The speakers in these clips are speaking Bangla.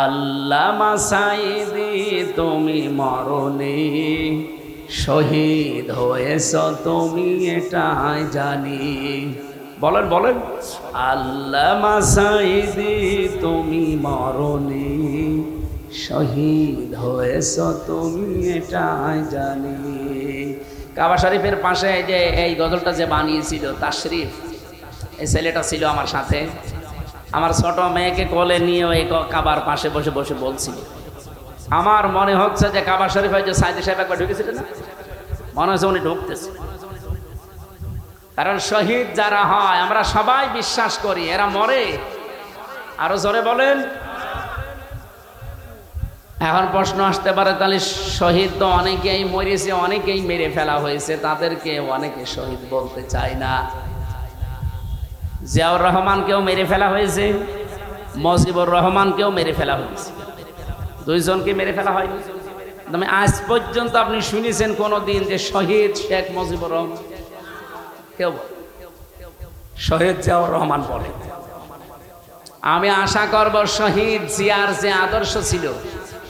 আল্লামা সাইদি তুমি মরণে শহীদ হয়েছ, তুমি এটাই জানি। বলেন বলেন। আল্লামা সাইদি তুমি মরণে শহীদ হয়েছ, তুমি এটাই জানি। কাবা শরীফের পাশে যে, এই গজলটা যে বানিয়েছিল, তাশরিফ, এই ছেলেটা ছিল আমার সাথে। আমার ছোট মেয়েকে কোলে নিয়ে ওই কাবার পাশে বসে বসে বলছিল আমার মনে হচ্ছে যে কাবা শরীফ যে সাইদি সাহেব একবার ঢুকেছিলেন না? মনে হচ্ছে উনি ঢুকতেছে। কারণ শহীদ যারা হয়, আমরা সবাই বিশ্বাস করি, এরা মরে। আরও জোরে বলেন। এখন প্রশ্ন আসতে পারে, তাহলে শহীদ তো অনেকেই মরেছে, অনেকেই মেরে ফেলা হয়েছে, তাদেরকে অনেকে শহীদ বলতে চায় না। জিয়াউর রহমানকেও মেরে ফেলা হয়েছে, মজিবুর রহমানকেও মেরে ফেলা হয়েছে। দুইজনকে মেরে ফেলা হয়নি। তবে আজ পর্যন্ত আপনি শুনেছেন কোনো দিন যে শহীদ শেখ মুজিবুর রহমান কেউ শহীদ জিয়াউর রহমান বলে। আমি আশা করব শহীদ জিয়ার যে আদর্শ ছিল,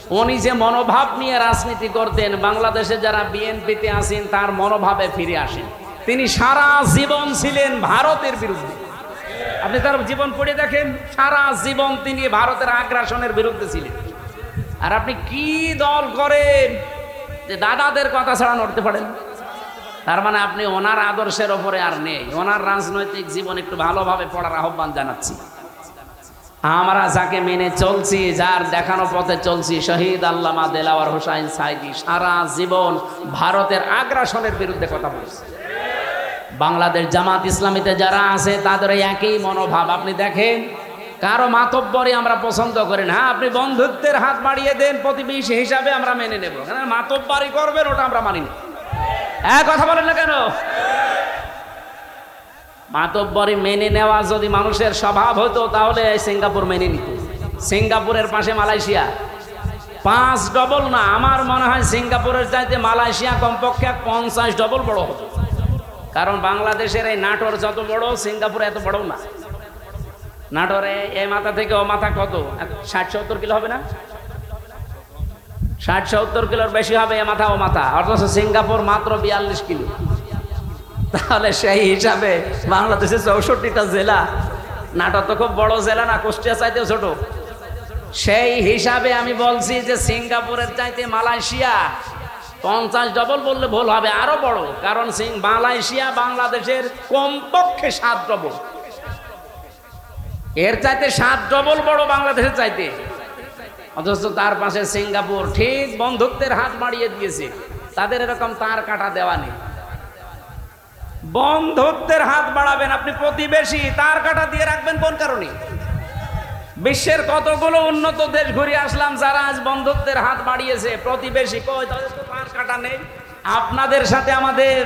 উনি যে মনোভাব নিয়ে রাজনীতি করতেন, বাংলাদেশে যারা বিএনপিতে আছেন, তার মনোভাবে ফিরে আসেন। তিনি সারা জীবন ছিলেন ভারতের বিরুদ্ধে। আপনি তার জীবন পড়ে দেখেন, সারা জীবন তিনি ভারতের আগ্রাসনের বিরুদ্ধে ছিলেন। আর আপনি কি দল করেন যে দাদাদের কথা ছাড়া নড়তে পারেন? তার মানে আপনি ওনার আদর্শের ওপরে আর নেই। ওনার রাজনৈতিক জীবন একটু ভালোভাবে পড়ার আহ্বান জানাচ্ছি। আমরা যাকে মেনে চলছি, যার দেখানো পথে চলছি, শহীদ আল্লামা দেলাওয়ার হোসাইন সাইদি, সারা জীবন ভারতের আগ্রাসনের বিরুদ্ধে কথা বলছে। বাংলাদেশ জামাত ইসলামীতে যারা আছে, তাদের একই মনোভাব। আপনি দেখেন, কারও মাতব্বরে আমরা পছন্দ করি না। হ্যাঁ আপনি বন্ধুত্বের হাত বাড়িয়ে দেন, প্রতিবেশী হিসাবে আমরা মেনে নেব। মাতব্বারি করবেন, ওটা আমরা মানি না। এক কথা বলেন না কেন? মাতব্বরি মেনে নেওয়া যদি মানুষের স্বভাব হতো, তাহলে সিঙ্গাপুর মেনে নিত। সিঙ্গাপুরের পাশে মালয়েশিয়া। পাঁচ ডবল না, আমার মনে হয় সিঙ্গাপুরের চাইতে মালয়েশিয়া কমপক্ষে পঞ্চাশ ডবল বড় হতো। কারণ বাংলাদেশের এই নাটোর যত বড়, সিঙ্গাপুর এত বড় না। নাটোরে এই মাথা থেকে ও মাথা কত? ষাট সত্তর কিলো হবে না? ষাট সত্তর কিলোর বেশি হবে এ মাথা ও মাথা, অথচ সিঙ্গাপুর মাত্র বিয়াল্লিশ কিলো। তাহলে সেই হিসাবে বাংলাদেশের চৌষট্টিটা জেলা নাটক তো খুব বড় জেলা না, কুষ্টিয়া চাইতেও ছোট। সেই হিসাবে আমি বলছি যে সিঙ্গাপুরের চাইতে মালয়েশিয়া পঞ্চাশ ডবল বললে ভুল হবে, আরও বড়। কারণ সিং- মালয়েশিয়া বাংলাদেশের কমপক্ষে সাত ডবল এর চাইতে সাত ডবল বড় বাংলাদেশের চাইতে। অথচ তার পাশে সিঙ্গাপুর ঠিক বন্ধুত্বের হাত বাড়িয়ে দিয়েছে। তাদের এরকম তার কাটা দেওয়া নেই। বন্ধুত্বের হাত বাড়াবেন আপনি প্রতিবেশী, তার কাটা দিয়ে রাখবেন কোন কারণে? বিশ্বের কতগুলো উন্নত দেশ ঘুরে আসলাম যারা আজ বন্ধুত্বের হাত বাড়িয়েছে? প্রতিবেশী কই তাদের তো কাটা নেই। আপনাদের সাথে আমাদের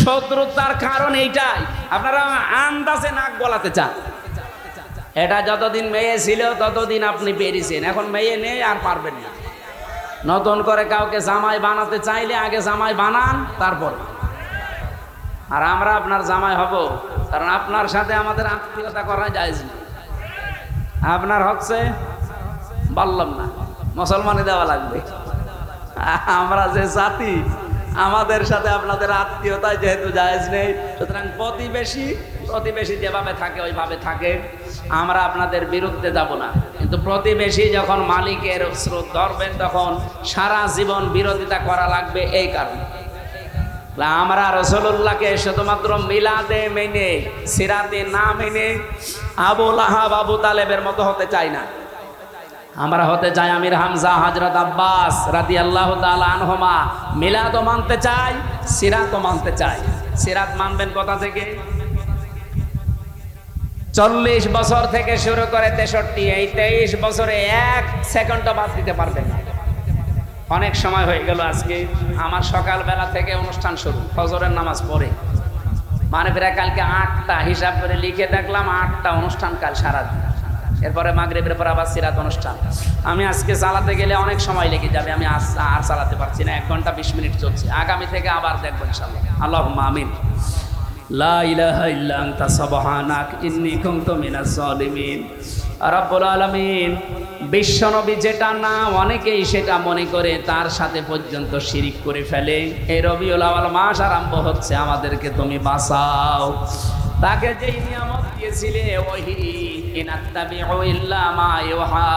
শত্রুতার কারণ এইটাই। আপনারা আন্দাজে নাক গলাতে চান। এটা যতদিন মেয়ে ছিল, ততদিন আপনি পেরেছেন এখন মেয়ে নেই আর পারবেন না। নতুন করে কাউকে জামাই বানাতে চাইলে আগে জামাই বানান, তারপর। আর আমরা আপনার জামাই হব, কারণ আপনার সাথে আমাদের আত্মীয়তা করা যায় না। আপনার হচ্ছে বললাম না। মুসলমানই দেওয়া লাগবে। আমরা যে জাতি, আমাদের সাথে আপনাদের আত্মীয়তায় যেহেতু জায়েজ নেই, সুতরাং প্রতিবেশী প্রতিবেশী যেভাবে থাকে, ওইভাবে থাকে। আমরা আপনাদের বিরুদ্ধে যাব না। কিন্তু প্রতিবেশী যখন মালিকের স্রোত ধরবেন, তখন সারা জীবন বিরোধিতা করা লাগবে এই কারণে। আমরা রসুল্লাহকে শুধুমাত্র মিলাদে মেনে, সিরাতে না মেনে আবুল আহাব আবু তালেবের মতো হতে চাই না। আমরা হতে চাই আমির হামজা হজরত আব্বাস রাদি আল্লাহ আনহমা। মিলাদও মানতে চাই, সিরাতও মানতে চাই। সিরাত মানবেন কথা থেকে? চল্লিশ বছর থেকে শুরু করে তেষট্টি, এই তেইশ বছরে এক সেকেন্ডও বাদ দিতে পারবেন না। অনেক সময় হয়ে গেল আজকে। আমার সকালবেলা থেকে অনুষ্ঠান শুরু, ফজরের নামাজ পড়ে। মানে প্রায় কালকে আটটা হিসাব করে লিখে দেখলাম, আটটা অনুষ্ঠান কাল সারাদিন। এরপরে মাগরেবের পর আবার সিরাত অনুষ্ঠান। আমি আজকে চালাতে গেলে অনেক সময় লেগে যাবে, আমি আর চালাতে পারছি না। এক ঘণ্টা বিশ মিনিট চলছে। আগামী থেকে আবার দেখব ইনশাল্লাহ আল্লাহ আমিন। লা ইলাহা ইল্লা আনতা, সুবহানাক, ইন্নী কুনতু মিনাজ জালিমিন রব্বুল আলমিন বিশ্বনবী যেটা না অনেকেই সেটা মনে করে তার সাথে পর্যন্ত শিরিক করে ফেলে। এই রবিউল আওয়াল মাস আরম্ভ হচ্ছে, আমাদেরকে তুমি বাঁচাও। তাকে যেই নিয়ামত দিয়েছিলে, ওহি, ইনাত্তাবিউ ইল্লা মা ইউহা